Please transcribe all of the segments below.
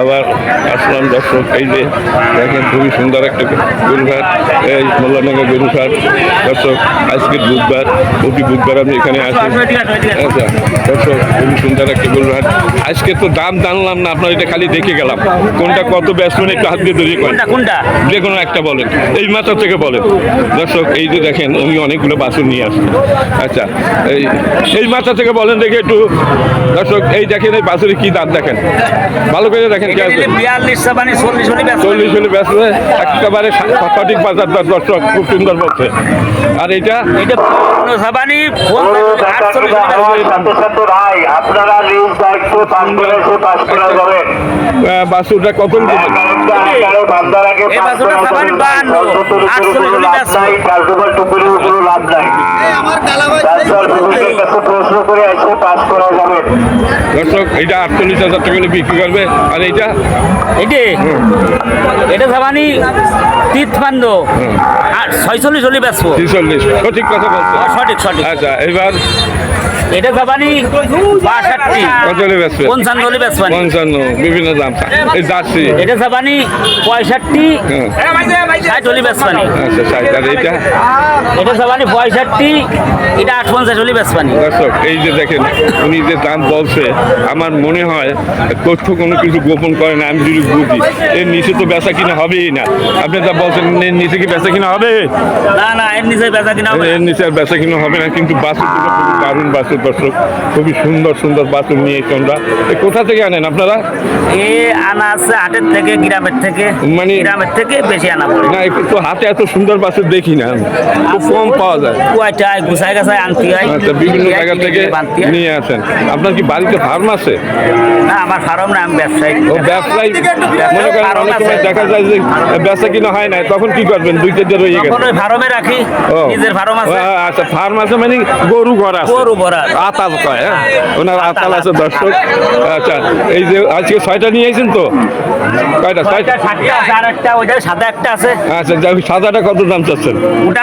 আবার আসলাম দর্শক এই যে দেখেন খুবই সুন্দর একটা গরুঘাট এই মোল্লানগর গরুঘাট দর্শক আজকে বুধবার প্রতি বুধবার আমি এখানে আসি। আচ্ছা দর্শক খুবই সুন্দর একটা গরুঘাট আজকে তো দাম জানলাম না আপনার এটা খালি দেখে গেলাম। কোনটা কত ব্যস্ত একটু হাত দিয়ে তৈরি করেন কোনটা যে কোনো একটা বলেন এই মাথা থেকে বলেন। দর্শক এই যে দেখেন উনি অনেকগুলো বাছুর নিয়ে আসেন আচ্ছা এই এই মাথা থেকে বলেন দেখে একটু। দর্শক এই দেখেন এই বাছুরে কি দাঁত দেখেন। ভালো করে দেখেন কি আছে বিয়াল্লিশ সাবানি চল্লিশ হলে ব্যস্ত একেবারে সঠিক বাজার দর দর্শক খুব সুন্দর বলছে আর এটা করে করা আহ, কত করা করে করা দর্শক এইটা আটচল্লিশ হাজার টাকা বিক্রি করবে আর এইটা? এটি? এটা সাবানি তিতপান্দ আর ছয়চল্লিশ হলে ব্যস্ত ছিচল্লিশ সঠিক কথা বলছে। সঠিক সঠিক। আচ্ছা এবার? এটা সাবানি বাষট্টি। কত হলে বেচবে? পঞ্চান্ন হলে ব্যস্ত পঞ্চান্ন বিভিন্ন দাম। এই জার্সি? এটা সাবানি পঁয়ষট্টি। ষাট হলে ব্যস্ত আচ্ছা ষাট। আর এইটা? এটা পঁয়ষট্টি। এটা আট পঞ্চাশ হলে দর্শক এই যে দেখেন উনি যে দাম বলছে আমার মনে হয় তথ্য কোনো কিছু গোপন করে না আমি যদি বুঝি এর নিচে তো বেচা কিনা হবেই না। আপনি যা বলছেন এর নিচে কি বেচা কিনা হবে? না না এর নিচে বেচা কিনা হবে এর নিচে আর বেচা কিনা হবে না কিন্তু বাছুরগুলো খুবই দারুণ দর্শক। খুবই সুন্দর সুন্দর বাছুর নিয়ে এ কোথা থেকে আনেন আপনারা? এ আনা আছে হাটের থেকে গ্রামের থেকে। মানে- গ্রামের থেকে বেশি আনা পড়ে। না একটু তো হাতে এত সুন্দর বাছুর দেখি না। আমি। খুব কম পাওয়া যায়। কুয়াটায় গুছায় গাছায় আনতে হয়। আচ্ছা বিভিন্ন জায়গা থেকে নিয়ে আসেন। আপনার কি বাড়িতে ফার্ম আছে? না আমার ফার্ম না আমি ব্যবসায়ী। ও ব্যবসায়ী মনে করেন অনেক সময় দেখা যায় যে বেচা কিনা হয় না তখন কি করবেন? দুই চারটে রয়ে গেছে। ফার্মে রাখি। নিজের ফার্ম আছে। আচ্ছা ফার্ম আছে মানে গরু ঘর আছে। গরু ভরা। আতাল কয় হ্যাঁ? ওনার আতাল আছে দর্শক। আচ্ছা এই যে আজকে ছয়টা নিয়ে এসেছেন তো? কয়টা? ছয়টা সাতটা আর একটা ওইটা সাদা একটা আছে। আচ্ছা সাদাটা কত দাম চাচ্ছেন? ওটা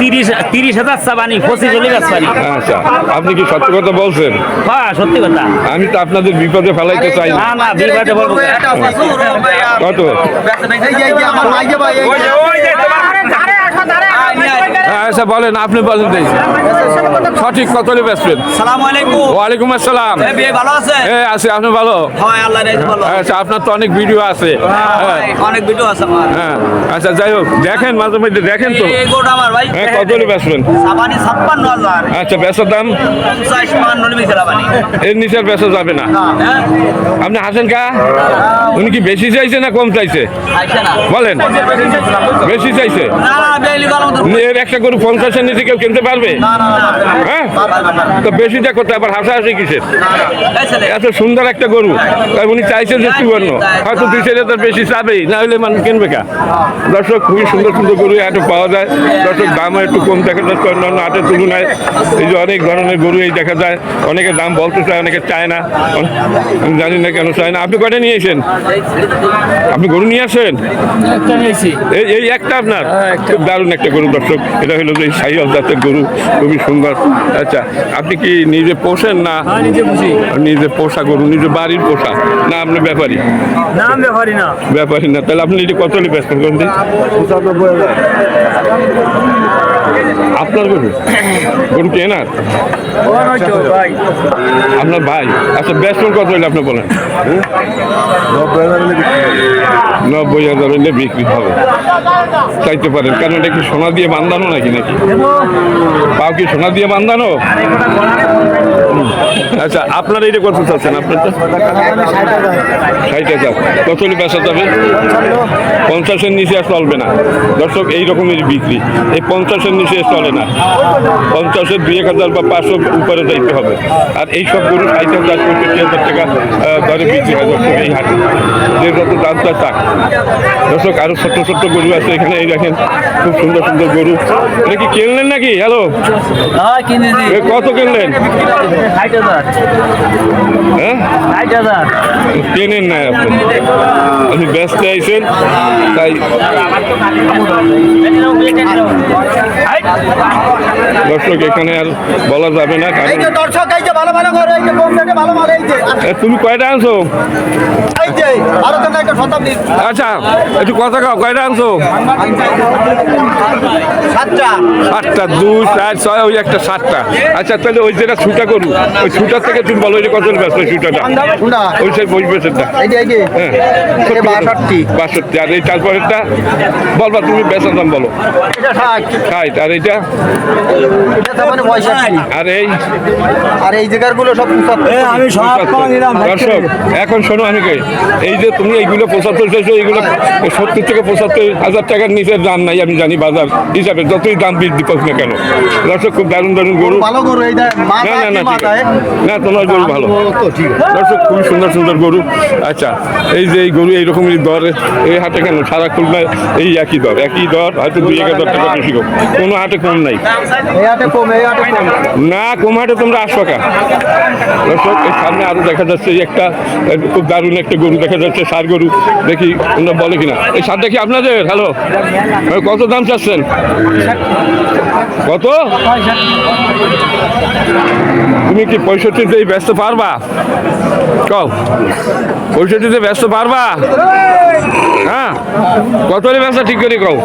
তিরিশ তিরিশ হাজার চাবানি পঁচিশ হলে বেচবানি আচ্ছা আপনি কি সত্যি কথা বলছেন? হ্যাঁ সত্যি কথা। আমি তো আপনাদের বিপদে ফেলাইতে চাই না। না না বিবাদে বলব কত আচ্ছা বলেন আপনি বলেন দেখি। সঠিক কত ওয়ালাইকুম আসসালাম। ভালো আছে? আপনি ভালো? হয় আচ্ছা আপনার তো অনেক ভিডিও আছে। হ্যাঁ অনেক ভিডিও আছে হ্যাঁ আচ্ছা যাই হোক দেখেন মাঝে মধ্যে দেখেন তো। হ্যাঁ কত আচ্ছা দাম? এর যাবে না। হ্যাঁ। আপনি হাসেন কা? উনি কি বেশি চাইছে না কম চাইছে? বলেন। বেশি চাইছে? এর একটা গরু পঞ্চাশের নিচে কেউ কিনতে পারবে? না না না হ্যাঁ? তো বেশিটা করতে আবার হাসাহাসি কিসের? এত সুন্দর একটা গরু। তাই উনি চাইছে যে সুবর্ণ হয়তো দুই চার হাজার বেশি চাবেই না হলে মানুষ কিনবে কা? দর্শক খুবই সুন্দর সুন্দর গরু হাটে পাওয়া যায়। দর্শক দামও একটু কম দেখা যাচ্ছে অন্যান্য হাটের তুলনায়। এই যে অনেক ধরনের গরু এই দেখা যায়। অনেকে দাম বলতে চায় অনেকে চায় না। আমি জানি না কেন চায় না। আপনি কয়টা নিয়েছেন আপনি গরু নিয়ে আসেন? এই এই একটা আপনার? খুব দারুণ একটা গরু। দর্শক এটা হলো যে সাইয়াল জাতের গরু খুবই সুন্দর। আচ্ছা আপনি কি নিজে পোষেন না নিজে পুষি। নিজে পোষা গরু নিজে বাড়ির পোষা? না আপনি ব্যাপারী? না ব্যাপারি না। ব্যাপারী না তাহলে আপনি নিজে কত নিয়ে ব্যস্ত করেন আপনার গরু গরু কেনার আপনার ভাই? আচ্ছা ব্যস্ত কত হইলে আপনি বলেন? নব্বই হাজার হইলে বিক্রি হবে। চাইতে পারেন। কারণ এটা কি সোনা দিয়ে বান্ধানো নাকি নাকি? পাও কি সোনা দিয়ে বান্ধানো? আচ্ছা আপনার এইটা কত চাচ্ছেন আপনার তো ষাট হাজার। কত হলে বেচা যাবে? পঞ্চাশের নিচে আর চলবে না। দর্শক এই রকমের বিক্রি। এই পঞ্চাশের নিচে চলে না। পঞ্চাশের দুই এক হাজার বা পাঁচশো উপরে যাইতে হবে। আর এই সব গরু ষাট হাজার পঁয়ষট্টি হাজার টাকা দরে বিক্রি হয় দর্শক এই হাটে। যে যত দাম চাক দর্শক আরও ছোট্ট ছোট্ট গরু আছে এখানে এই দেখেন খুব সুন্দর সুন্দর গরু। এটা কি কিনলেন নাকি? হ্যালো হ্যাঁ কত কিনলেন? ষাট হাজার। হ্যাঁ? ষাট হাজার। কেনেন না আপনি। ব্যস্ত আইছেন তাই দর্শক এখানে আর বলা যাবে না কারণ যে দর্শক এই যে ভালো ভালো করে এই যে কম রেটে ভালো ভালো এই যে। তুমি কয়টা আনছো? এই যে আরও তো একটা শতাব্দী আচ্ছা একটু কথা কাও কয়টা আনছো? সাতটা। সাতটা দুই চার ছয় ওই একটা সাতটা। আচ্ছা তাহলে ওই যেটা ছুটা করু ওই ছুটার থেকে তুমি বলো ওইটা কত ব্যস্ত ছুটাটা? ওই সেই বই বেসেরটা এই যে এই যে। এটা বাষট্টি। বাষট্টি আর এই তারপরেরটা? বলবা তুমি বেচার দাম বলো। ষাট আর এইটা? এটা পঁয়ষট্টি আর এই আর এই জায়গারগুলো সব আমি সব দর্শক এখন শোনো আমি এই যে তুমি এইগুলো পঁচাত্তর চাইছো এইগুলো সত্তর থেকে পঁচাত্তর হাজার টাকার নিচে দাম নাই আমি জানি বাজার হিসাবে যতই দাম বৃদ্ধি পাক না কেন। দর্শক খুব দারুণ দারুণ গরু। ভালো গরু এই না না না। না তোমার গরু ভালো। দর্শক খুবই সুন্দর সুন্দর গরু। আচ্ছা এই যে এই গরু এইরকমই দর এই হাটে কেন? সারা খুলনায় এই একই দর একই দর হয়তো দুই এক হাজার টাকা বেশি কম কোনো হাটে কম নাই। না কম হাটে তোমরা আসো কা সামনে আরও দেখা যাচ্ছে একটা খুব দারুণ একটা গরু দেখা যাচ্ছে সার গরু। দেখি তোমরা বলে কিনা। এই সারটা কি আপনাদের হ্যালো কত দাম চাচ্ছেন? কত? তুমি কি পঁয়ষট্টিতে ব্যস্ত পারবা? কও। পঁয়ষট্টিতে ব্যস্ত পারবা? হ্যাঁ? কত ব্যবসা ঠিক করে কও?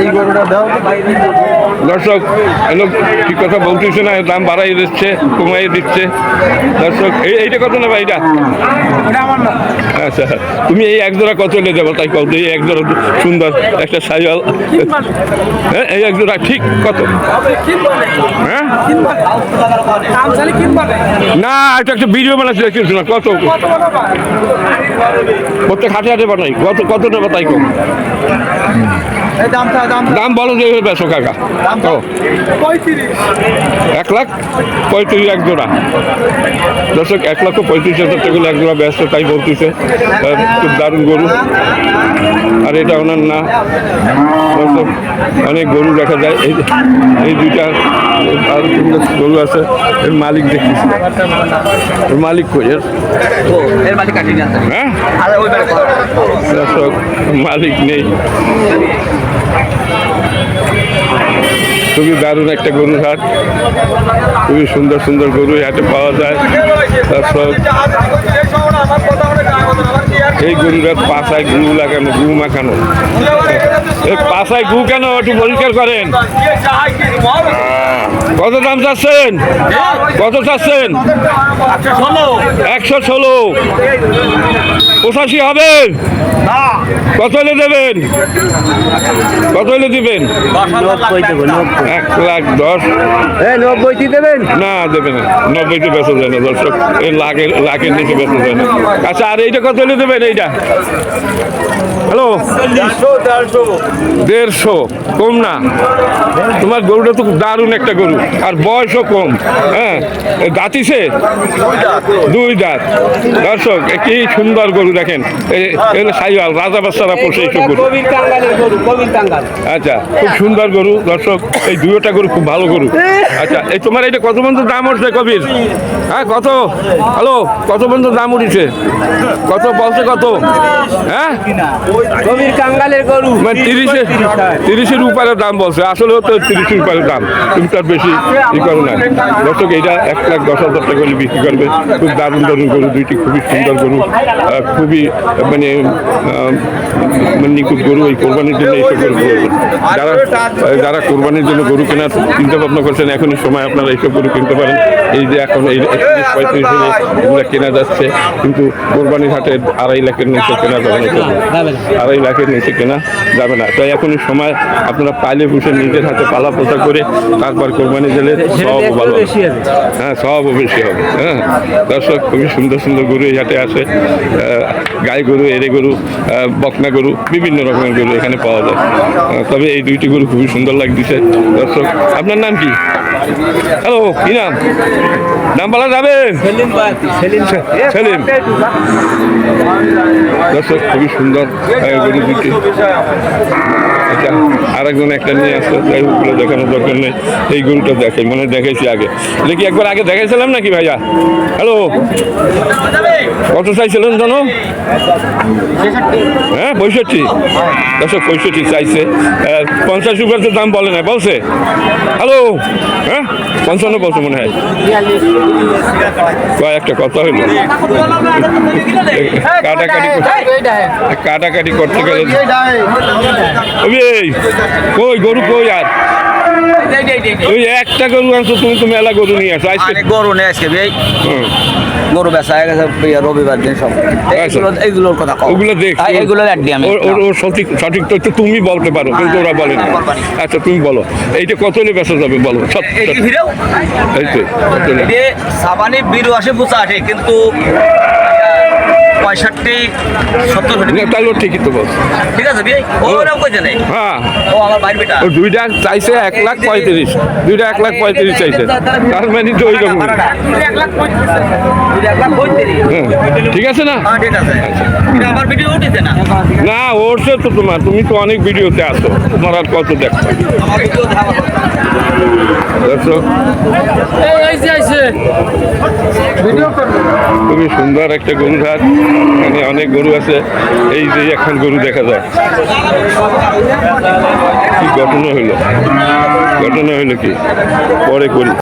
এই গরুটা দাও। দর্শক এলো ঠিক কথা বলতেছে না দাম বাড়াই দিচ্ছে কমাই দিচ্ছে। দর্শক এই এইটা কত নেবা এইটা আচ্ছা তুমি এই এক জোড়া কত নিয়ে যাব? তাই কত এই এক জোড়া সুন্দর একটা সাইওয়াল। হ্যাঁ এই এক জোড়া ঠিক কত? হ্যাঁ? না। এটা একটা ভিডিও বানাচ্ছি দেখছি না কত? প্রত্যেক হাটে হাটে বানাই কত কত নেবা তাই কম দাম দাম বলো যে বেসো কাকা। ও। এক লাখ পঁয়ত্রিশ এক জোড়া। দর্শক এক লক্ষ পঁয়ত্রিশ হাজার টাকা এক জোড়া ব্যস্ত তাই বলতেছে। খুব দারুণ গরু। আর এটা ওনার না। দর্শক অনেক গরু দেখা যায়। এই এই দুইটা আর গরু আছে। এর মালিক দেখতেছি। এর মালিক কই এর? এর মালিক হ্যাঁ? আরে দর্শক মালিক নেই। খুবই দারুণ একটা গরুর হাট। খুবই সুন্দর সুন্দর গরু হাটে পাওয়া যায়। দর্শক এই গরুটার পাশায় গু লাগানো গু মাখানো। পাশায় গু কেন একটু পরিষ্কার করেন? কত দাম চাচ্ছেন? কত চাচ্ছেন? একশো ষোলো। পঁচাশি হবে? কত হলে দেবেন? কত হলে দিবেন এক লাখ দশ। নব্বইটি দেবেন? না দেবে না। নব্বইটি বেচা যায় না দর্শক। এই লাখের লাখের নিচে বেচা যায় না। আচ্ছা আর এইটা কত হলে দেবেন এইটা? হ্যালো? দেড়শো কম না। তোমার গরুটা তো দারুণ একটা গরু আর বয়সও কম হ্যাঁ? দাঁতিছে দুই দাঁত দর্শক কি সুন্দর গরু দেখেন। সাইওয়াল রাজা বাচ্চারা পোষে এইসব গরু। আচ্ছা খুব সুন্দর গরু দর্শক এই দুয়োটা গরু খুব ভালো গরু। আচ্ছা এই তোমার এটা কত পর্যন্ত দাম উঠছে কবির? হ্যাঁ কত? হ্যালো কত পর্যন্ত দাম উঠেছে? কত বলছে কত? হ্যাঁ? কবির টাঙ্গালের গরু। মানে তিরিশের তিরিশের উপরে দাম বলছে। আসলে তো তিরিশের উপরে দাম। তুমি তার বেশি ই করো না। দর্শক এইটা এক লাখ দশ হাজার টাকা করে বিক্রি করবে। খুব দারুণ দারুণ গরু। দুইটি খুবই সুন্দর গরু। খুবই মানে মানে নিখুঁত গরু। এই কোরবানির জন্য এইসব গরু। যারা যারা কোরবানির জন্য গরু কেনার চিন্তা ভাবনা করছেন এখনই সময় আপনারা এইসব গরু কিনতে পারেন। এই যে এখন এই একত্রিশ পঁয়ত্রিশ এগুলো কেনা যাচ্ছে। কিন্তু কোরবানির হাটে আড়াই লাখের নিচে কেনা যাবে না। আড়াই লাখের নিচে কেনা যাবে না। তাই এখনই সময় আপনারা পাইলে বসে নিজের হাতে পালা পোষা করে তারপর কোরবানি দিলে সব ভালো হ্যাঁ সব বেশি হবে। হ্যাঁ দর্শক খুবই সুন্দর সুন্দর গরু এই হাটে আসে। গাই গরু এরে গরু বকনা গরু বিভিন্ন রকমের গরু এখানে পাওয়া যায়। তবে এই দুইটি গরু খুবই সুন্দর লাগতেছে। দর্শক আপনার নাম কি? হ্যালো কি নাম? নাম বলা যাবে? সেলিম। দর্শক খুবই সুন্দর গরু দুটি আচ্ছা আরেকজন একটা নিয়ে আসতো যাই হোক ওগুলো দেখানোর দরকার নেই এই গরুটা দেখাই মনে হয় দেখাইছি আগে দেখি একবার আগে দেখাইছিলাম নাকি ভাইয়া হ্যালো কত চাইছিলেন জানো হ্যাঁ পঁয়ষট্টি দর্শক পঁয়ষট্টি চাইছে পঞ্চাশ তো দাম বলে না বলছে হ্যালো হ্যাঁ পঞ্চান্ন বলছে মনে হয় একটা কথা হইল কাটাকাটি করতে- কাটাকাটি করতে গেলে? ওই কই গরু কই আর? ওই একটা গরু আনছো তুমি তো মেলা গরু নিয়ে আসো আজকে গরু নেই আজকে ভাই গরু বেচা হয়ে গেছে রবিবার দিন সব। এইগুলোর কথা কও। ওগুলো দেখ হ্যাঁ, এইগুলো অ্যাড দিই আমি ওর সঠিক সঠিক তথ্য তুমি বলতে পারো কিন্তু ওরা বলে না। আচ্ছা তুমি বলো এইটা কত হলে বেচা যাবে বলো সব এই তো সাবানি বিরু আসে আসে কিন্তু পঁয়ষট্টি সত্তর ঠিকই তো বল ঠিক আছে ভাই ও নেই? হ্যাঁ। ও আমার ভাইয়ের বেটা? ও দুইটা চাইছে এক লাখ পঁয়ত্রিশ। দুইটা এক লাখ পঁয়ত্রিশ চাইছে। তার মানে তো ওই রকম। পঁয়ত্রিশ ঠিক আছে না? হ্যাঁ না? না ওরছে তো তোমার তুমি তো অনেক ভিডিওতে আসো তোমার আর কত দেখা খুবই সুন্দর একটা গরু ঘাট এখানে অনেক গরু আছে। এই যে এখন গরু দেখা যায়। কি ঘটনা হইল? ঘটনা হইল কি? পরে করি।